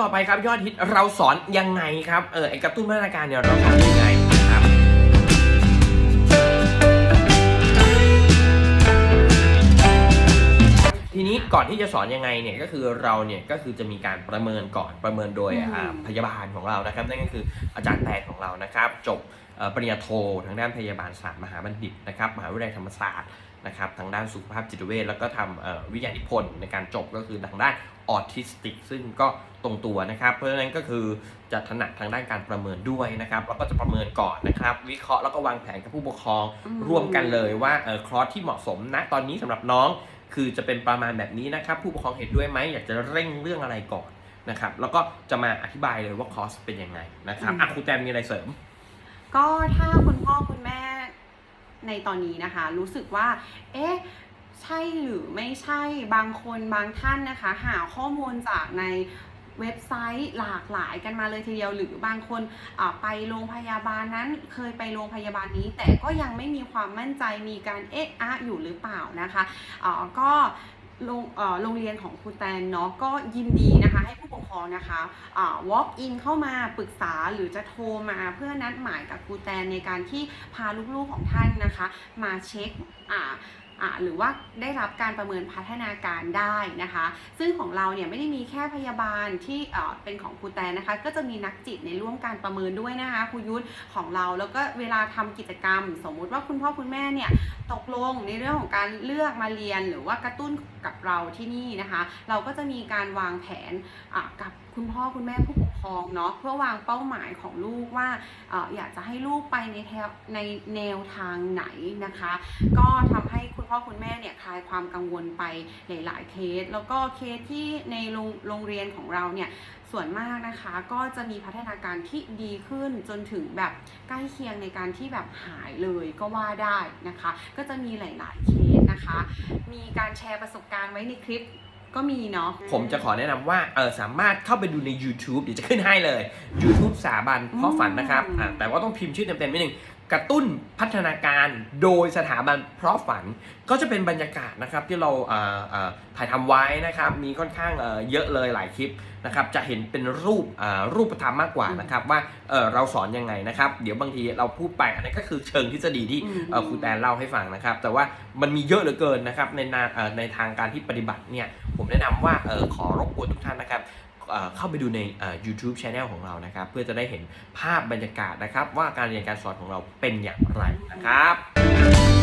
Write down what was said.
ต่อไปครับยอดฮิตเราสอนยังไงครับเออไอกระตุ้นพัฒนาการเนี่ยเราสอนยังไง ก่อนที่จะสอนยังไงเนี่ยก็คือเราเนี่ยก็คือจะมีการประเมินก่อนประเมินโดยอืมอ่าพยาบาลของเรานะครับนั่นก็คืออาจารย์แพทย์ของเรานะครับจบเอ่อปริญญาโททางด้านพยาบาลศาสตร์มหาบัณฑิตนะครับมหาวิทยาลัยธรรมศาสตร์นะครับทางด้านสุขภาพจิตเวชแล้วก็ทำเอ่อวิทยานิพนธ์ในการจบก็คือทางด้านออทิสติก ซึ่งก็ตรงตัวนะครับ เพราะฉะนั้นก็คือจะถนัดทางด้านการประเมินด้วยนะครับแล้วก็จะประเมินก่อนนะครับ วิเคราะห์แล้วก็วางแผนกับผู้ปกครองอืมร่วมกันเลยว่าเออคอร์สที่เหมาะสมณตอนนี้สำหรับน้อง คือจะเป็นประมาณแบบนี้นะครับผู้ปกครองเห็นด้วยไหมอยากจะเร่งเรื่องอะไรก่อนนะครับแล้วก็จะมาอธิบายเลยว่าคอร์สเป็นยังไงนะครับอะครูแตมมีอะไรเสริม ก็ถ้าคุณพ่อคุณแม่ในตอนนี้นะคะ รู้สึกว่า เอ๊ะใช่หรือไม่ใช่บางคนบางท่านนะคะ หาข้อมูลจากใน เว็บไซต์หลากหลายกันมาเลยทีเดียว หรือบางคนไปโรงพยาบาลนั้นเคยไปโรงพยาบาลนี้ แต่ก็ยังไม่มีความมั่นใจมีการเอ๊ะอะอยู่หรือเปล่านะคะก็โรงโรงเรียนของครูแตนเนาะก็ยินดีนะคะให้ผู้ปกครองนะคะอ่า walk in เข้ามาปรึกษาหรือจะโทรมาเพื่อนัดหมายกับครูแตนในการที่พาลูกๆของท่านนะคะ มาเช็คอ่า หรือว่าได้รับการประเมินพัฒนาการได้นะคะ ซึ่งของเราเนี่ยไม่ได้มีแค่พยาบาลที่เป็นของครูแตนนะคะ ก็จะมีนักจิตในร่วมการประเมินด้วยนะคะครูยุทธของเราแล้วก็เวลาทำกิจกรรม สมมุติว่าคุณพ่อคุณแม่เนี่ยตกลงในเรื่องของการเลือกมาเรียนหรือว่ากระตุ้นกับเราที่นี่นะคะ เราก็จะมีการวางแผนกับคุณพ่อคุณแม่ผู้ปก รองเนาะเพื่อวางเป้าหมายของลูกว่าอออยากจะให้ลูกไปในแถวในแนวทางไหนนะคะ ก็ทำให้คุณพ่อคุณแม่เนี่ยคลายความกังวลไปหลาย ๆ เคส แล้วก็เคสที่ในโรงโรงเรียนของเราเนี่ยส่วนมากนะคะก็จะมีพัฒนาการที่ดีขึ้นจนถึงแบบใกล้เคียงในการที่แบบหายเลยก็ว่าได้นะคะ ก็จะมีหลาย ๆ เคสนะคะ มีการแชร์ประสบการณ์ไว้ในคลิป ก็มีเนาะ ผมจะขอแนะนำว่าเออสามารถเข้าไปดูใน YouTube เดี๋ยวจะขึ้นให้เลย YouTube สถาบันเพราะฝันนะครับอืมอะแต่ว่าต้องพิมพ์ชื่อเต็มๆนิดนึง กระตุ้นพัฒนาการโดยสถาบันเพราะฝันก็จะเป็นบรรยากาศนะครับที่เราอ่าอ่าถ่ายทำไว้นะครับ มีค่อนข้างเอ่อเยอะเลยหลายคลิปนะครับ จะเห็นเป็นรูปอ่ารูปธรรมมากกว่านะครับ ว่าเออเราสอนยังไงนะครับ เดี๋ยวบางทีเราพูดไปอันนี้นก็คือเชิงทฤษฎีที่อืมเอ่อครูแตนเล่าให้ฟังนะครับ แต่ว่ามันมีเยอะเหลือเกินนะครับในนาเอ่อในทางการที่ปฏิบัติเนี่ยผมแนะนำว่าเออขอรบกวนทุกท่านนะครับ เข้าไปดูใน YouTube Channel ของเรานะครับ เพื่อจะได้เห็นภาพบรรยากาศนะครับ ว่าการเรียนการสอนของเราเป็นอย่างไรนะครับ